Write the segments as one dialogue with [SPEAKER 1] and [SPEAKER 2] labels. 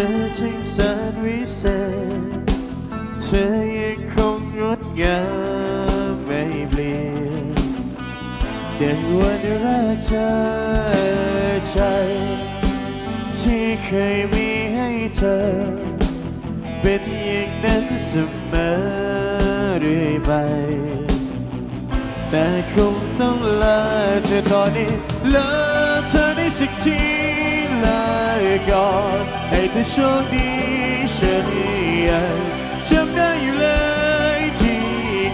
[SPEAKER 1] ธอจึงแสนวิเศษ เธอยังคงงดงามไม่เปลี่ยนดังวันแรกเธอใจ ที่เคยมีให้เธอ เป็นอย่างนั้นเสมอเรื่อยไป แต่คงต้องลาเธอตอนนี้ลาเธอได้สักทีลา ก่อนให้เธอโชคดีฉันยังจำได้อยู่เลยที่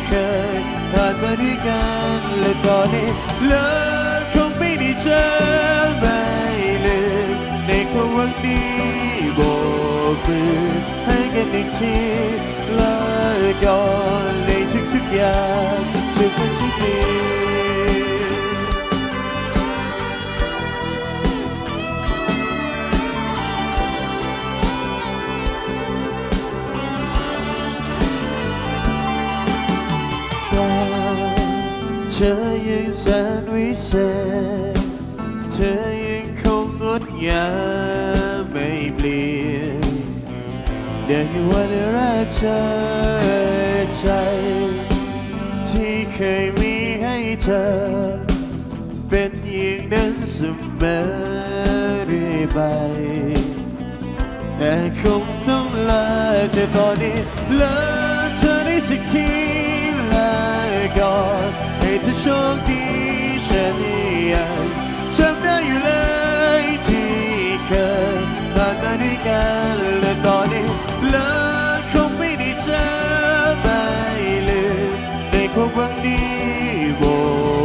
[SPEAKER 1] เคยผ่านมาด้วยกันและตอนนี้เลาคงไม่ได้เจอไม่ลืมในความหวังดีโบกมือให้กันอีกทีลาก่อนในทุกๆอย่างทุกวันที่ดี เธอยังแสนวิเศษ เธอยังคงงดงามไม่เปลี่ยนดังวันแรกเธอใจ ที่เคยมีให้เธอ เป็นอย่างนั้นเสมอเรื่อยไป แต่คงต้องลาเธอตอนนี้ลาเธอได้สักทีลาก่อน เธอโชคดีฉันยังจำได้อยู่เลยที่เคยผ่านมาด้วยกันและตอนนี้เลาคงไม่ได้เจอไม่ลืมในความหวังดีโบ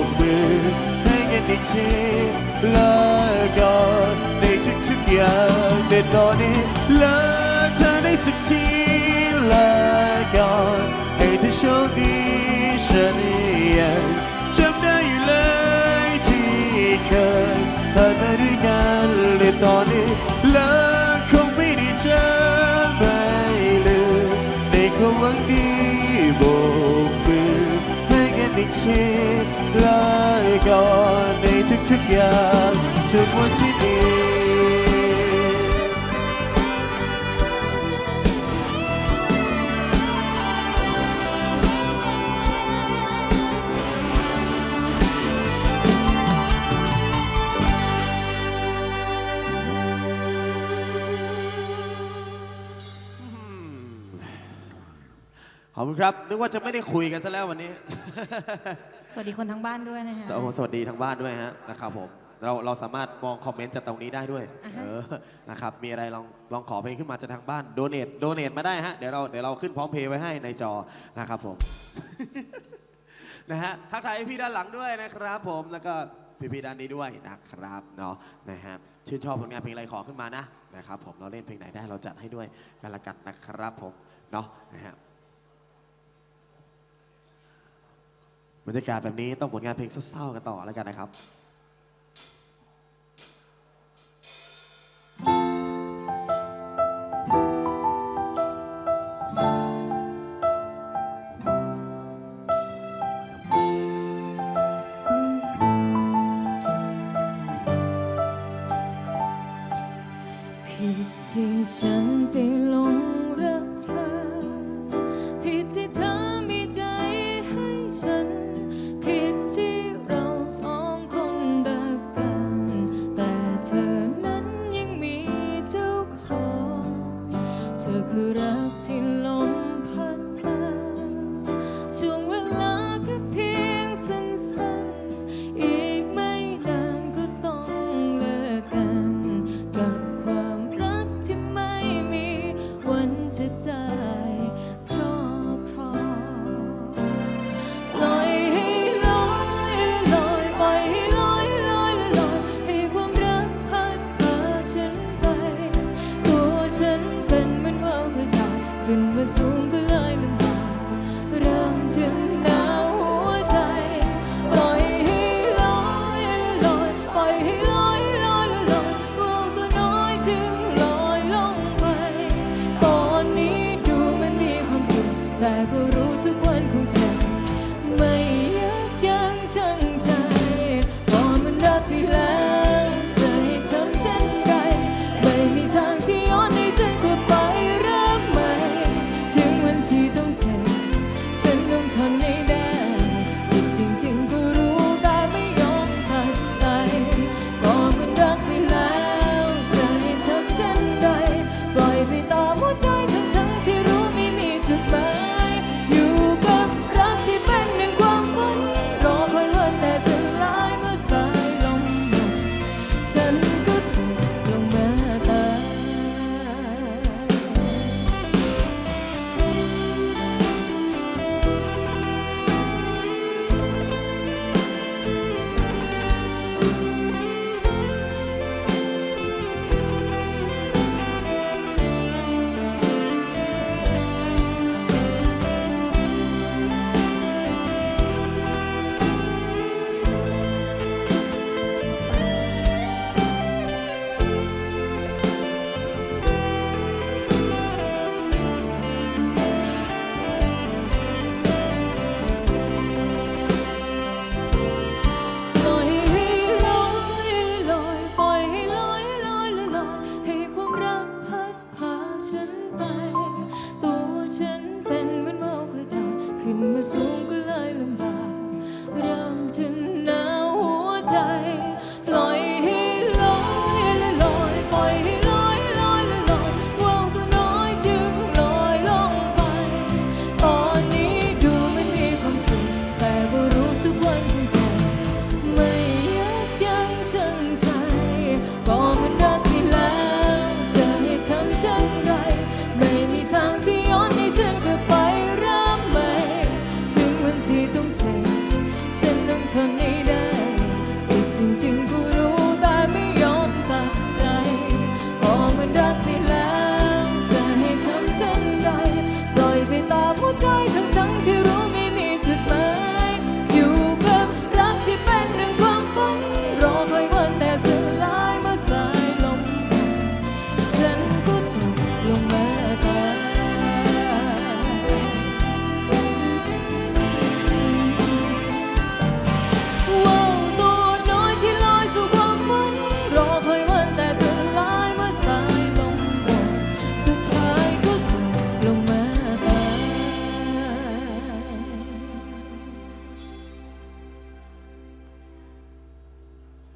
[SPEAKER 1] กมือให้กันอีกทีเลาก่อนในทุกๆอย่างแต่ตอนนี้เลาเธอได้สักทีเลาก่อนให้เธอโชคดีฉันยัง ผ่านมาด้วยกันและตอนนี้ลาคงไม่ได้เจอไม่ลืมในความหวังดีโบกมือให้กันอีกทีลาก่อนในทุกๆอย่างทุกวันที่ดี ขอบคุณครับ นึกว่าจะไม่ได้คุยกันซะแล้ววันนี้
[SPEAKER 2] สวัสดีคนทั้งบ้านด้วยนะคะ
[SPEAKER 1] สวสวัสดีทางบ้านด้วยฮะนะครับผมเราเราสามารถมองคอมเมนต์จากตรงนี้ได้ด้วย
[SPEAKER 2] อ่าฮะ
[SPEAKER 1] เออนะครับมีอะไรลองลองขอเพลงขึ้นมาจากทางบ้านโดเนทโดเนทมาได้ฮะเดี๋ยวเราเดี๋ยวเราขึ้นพร้อมเพย์ไว้ให้ในจอนะครับผม นะฮะทักทายพี่ด้านหลังด้วยนะครับ ผมแล้วก็พี่พี่ๆด้านนี้ด้วยนะครับเนาะนะฮะชื่นชอบผลงานเพลงอะไรขอขึ้นมานะนะครับผมเราเล่นเพลงไหนได้เราจัดให้ด้วยกันละกันนะครับผมเนาะนะฮะ บรรยากาศแบบนี้ต้องผลงานเพลงเศร้าๆกันต่อแล้วกันนะครับ
[SPEAKER 2] ผิดที่ฉันไปหลงรักเธอ พีย sunny ไม่มีทางที่ย้อนให้ฉันกลับไปเริ่มใหม่ถึงวันที่ต้องเจ็บ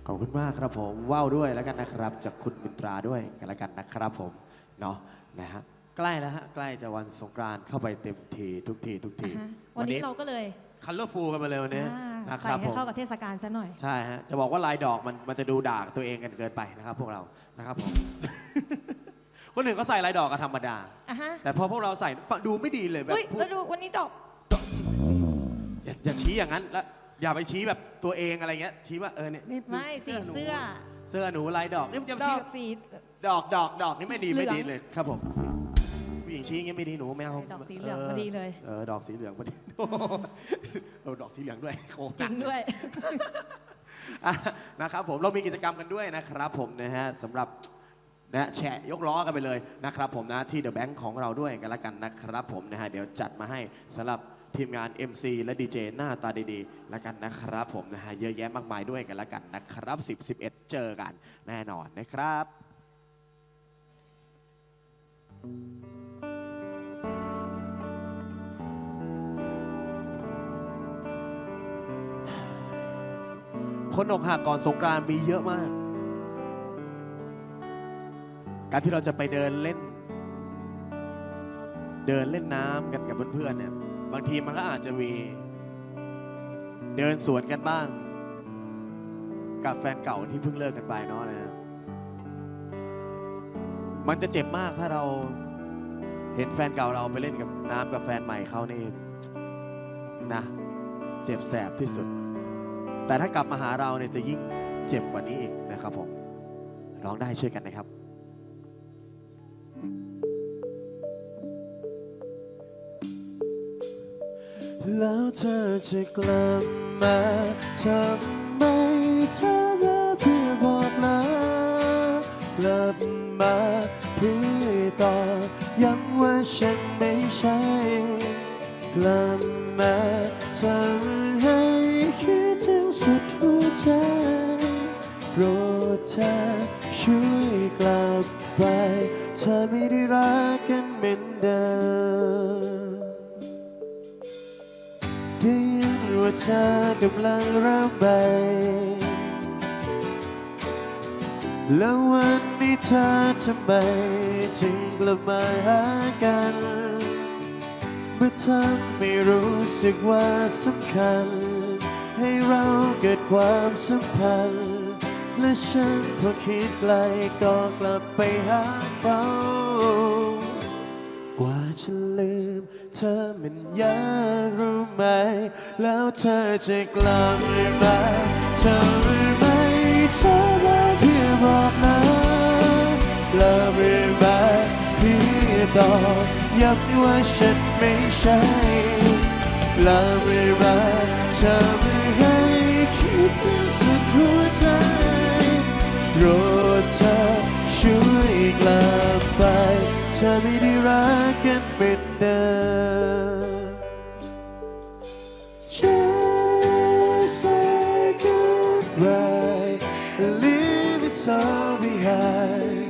[SPEAKER 1] ขอบคุณมากครับผมว่าวด้วยแล้วกันนะครับ จากคุณมินตราด้วยกันแล้วกันนะครับผมเนาะนะฮะใกล้แล้วฮะใกล้จะวันสงกรานต์เข้าไปเต็มทีทุกทีทุกที
[SPEAKER 2] อ่าฮะวันนี้เราก็เลย
[SPEAKER 1] คัลเลอร์ฟูกันมาเลยวันนี้
[SPEAKER 2] อ่า
[SPEAKER 1] นะค
[SPEAKER 2] ใส่
[SPEAKER 1] รับ
[SPEAKER 2] ให้
[SPEAKER 1] ผม
[SPEAKER 2] เข้ากับเทศกาลซะหน่อย
[SPEAKER 1] ใช่ฮะ จะบอกว่าลายดอกมันมันจะดูด่าตัวเองกันเกินไปนะครับ พวกเรา นะครับผม คนหนึ่งก็ใส่ลายดอกก็ธรรมดา
[SPEAKER 2] อะฮะ
[SPEAKER 1] แต่พอพวกเราใส่ฟังดูไม่ดีเลยแบบ
[SPEAKER 2] เฮ้ย
[SPEAKER 1] พูด
[SPEAKER 2] แล้วดูวันนี้ดอก
[SPEAKER 1] อย่าอย่าชี้อย่างนั้นแล้ว อย่าไปชี้แบบตัวเองอะไรเงี้ย ชี้ว่าเออเนี่ยนี่ดู
[SPEAKER 2] ไม่สี
[SPEAKER 1] หนู
[SPEAKER 2] เสื้อ
[SPEAKER 1] เสื้อหนูลายดอกนี่มันจะ
[SPEAKER 2] ด
[SPEAKER 1] ชี้
[SPEAKER 2] อกสี
[SPEAKER 1] ดอกดอกดอกนี่ไม่ดี
[SPEAKER 2] เหลื
[SPEAKER 1] ไม่
[SPEAKER 2] อง
[SPEAKER 1] ดีเลยครับผมผู้หญิงชี้อย่างเงี้ยไม่ดีหนูไม่เอา
[SPEAKER 2] ดอกสีเหลืองพอดีเลย
[SPEAKER 1] เออดอกสีเหลืองพอดีเออดอกสีเหลืองด้วยโอ้
[SPEAKER 2] จริงด้วย
[SPEAKER 1] อะนะครับผมเรามีกิจกรรมกันด้วยนะครับผมนะฮะสำหรับ นะแฉะยกล้อกันไปเลยนะครับผมนะที่เดอะแบงค์ของเราด้วยกันละกันนะครับผมนะฮะเดี๋ยวจัดมาให้สำหรับทีมงาน MC และดีเจหน้าตาดีๆละกันนะครับผมนะฮะเยอะแยะมากมายด้วยกันละกันนะครับ 10 11 เจอกันแน่นอนนะครับ คนอกหักก่อนสงกรานต์มีเยอะมาก การที่เราจะไปเดินเล่น เดินเล่นน้ำกันกับเพื่อนๆเนี่ย บางทีมันก็อาจจะมี เดินสวนกันบ้าง กับแฟนเก่าที่เพิ่งเลิกกันไปเนาะนะมันจะเจ็บมากถ้าเราเห็นแฟนเก่าเราไปเล่นกับน้ำกับแฟนใหม่เขานี่นะ เจ็บแสบที่สุด แต่ถ้ากลับมาหาเราเนี่ยจะยิ่งเจ็บกว่านี้อีกนะครับผมร้องได้ช่วยกันนะครับ แล้วเธอจะกลับมาทำไมเธอมาเพื่อบอกลากลับมาเพื่อต่อย้ำว่าฉันไม่ใช่ กลับมาทำ เธอกำลังระบายแล้ววันนี้เธอทำไมถึงกลับมาหากัน เมื่อเธอไม่รู้สึกว่าสำคัญ ให้เราเกิดความสัมพันธ์ และฉันพอคิดไกลก็กลับไปหาเขา กว่าจะลืม เธอมันยากรู้ไหม แล้วเธอจะกลับมาเธอรู้ไหมเธอมาเพื่อบอกนะกลับมาเพื่อบอกย้ำว่าฉันไม่ใช่กลับมาเธอไม่ให้คิดถึงสุดหัวใจโปรดเธอช่วยกลับไปเธอไม่ รักกันเป็นเดิม Just say goodbye and leave it all behind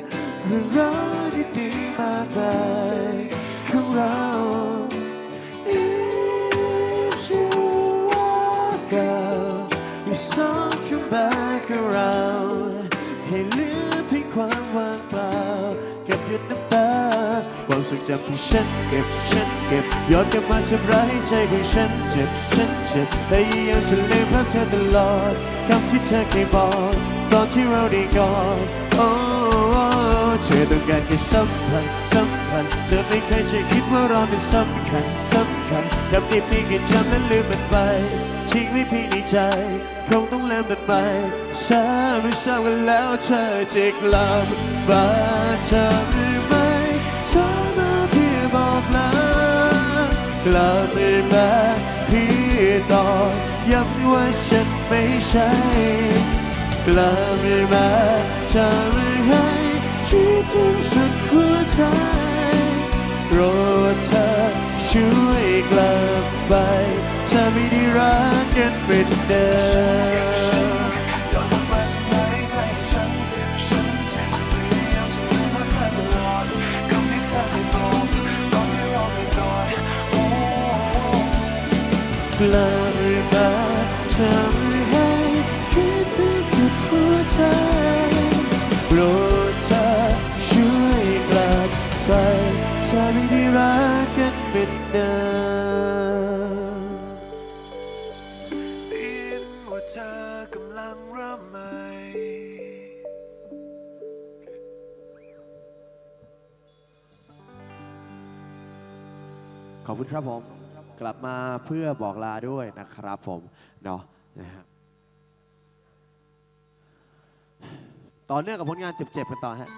[SPEAKER 1] จำที่ฉันเก็บฉันเก็บย้อนกลับมาทำร้ายใจของฉันเจ็บฉันเจ็บพยายามจะลืมภาพเธอตลอดคำที่เธอเคยบอกตอนที่เราได้กอดโอ้เธอต้องการแค่สัมพันธ์สัมพันธ์เธอไม่เคยจะคิดว่าเราเป็นสำคัญสำคัญกับนี้เพียงแค่จำและลืมมันไปทิ้งไว้เพียงในใจคงต้องเริ่มต้นใหม่ซ้ำไม่ซ้ำกันแล้วเธอจะกลับมาเธ กลับหรือมาเพื่ตอกย้ำว่าฉันไม่ใช่ กลับหรือมาเธอหรือให้คิดถึงสุดหัวใจโปรดเธอช่วยกลับไปถ้าไม่ได้รักกันเป็นเดิ
[SPEAKER 3] ม
[SPEAKER 1] ขอบคุณครับผมกลับมาเพื่อบอกลาด้วยนะครับผมเนาะนะฮะต่อเนื่องกับผลงานเจ็บๆกันต่อฮะ